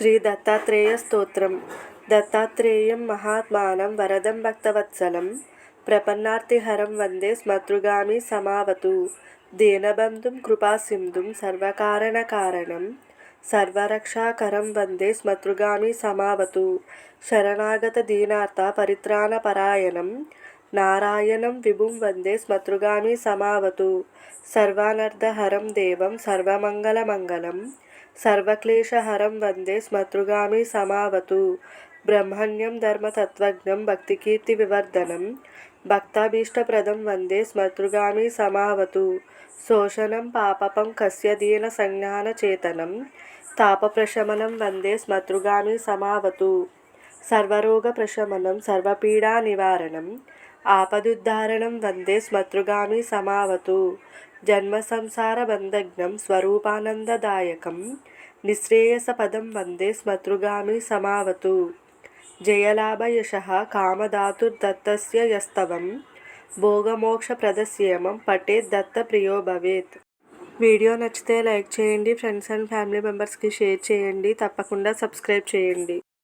శ్రీ దత్తాత్రేయ స్తోత్రం దత్తాత్రేయం మహాత్మానం వరదం భక్తవత్సలం ప్రపన్నార్తిహరం వందే స్మతృగామి సమావతు దీనబంధుం కృపాసింధుం సర్వకారణకారణం సర్వరక్షాకరం వందే స్మతృగామి సమావతు శరణాగత దీనార్థ పరిత్రాణ పరాయణం నారాయణం విభుం వందే స్మతృగామి సమావతు సర్వానర్ధహరం దేవం సర్వమంగళమంగళం సర్వక్లేశహరం వందే స్మతృగామి సమావతు. బ్రహ్మణ్యం ధర్మతత్వజ్ఞం భక్తికీర్తి వివర్ధనం భక్తాభీష్టప్రదం వందే స్మతృగామి సమావతు. శోషణం పాపపం కస్య దీనసంజ్ఞానచేతనం తాపప్రశమనం వందే స్మతృగామి సమావతు. సర్వరోగ ప్రశమనం సర్వపీడా నివారణం ఆపదుద్ధారణం వందే స్మతృగామి సమావతు. జన్మ సంసార బంధజ్ఞం స్వరూపానందదాయకం. నిశ్రేయసపదం వందే స్మతృగామి సమావతు. జయలాభయశః కామధాతుర్దత్తస్య యస్తవం. భోగమోక్షప్రదస్యేమం దత్త ప్రియో భవేత్. వీడియో నచ్చితే లైక్ చేయండి ఫ్రెండ్స్ అండ్ ఫ్యామిలీ మెంబర్స్కి షేర్ చేయండి తప్పకుండా సబ్స్క్రైబ్ చేయండి.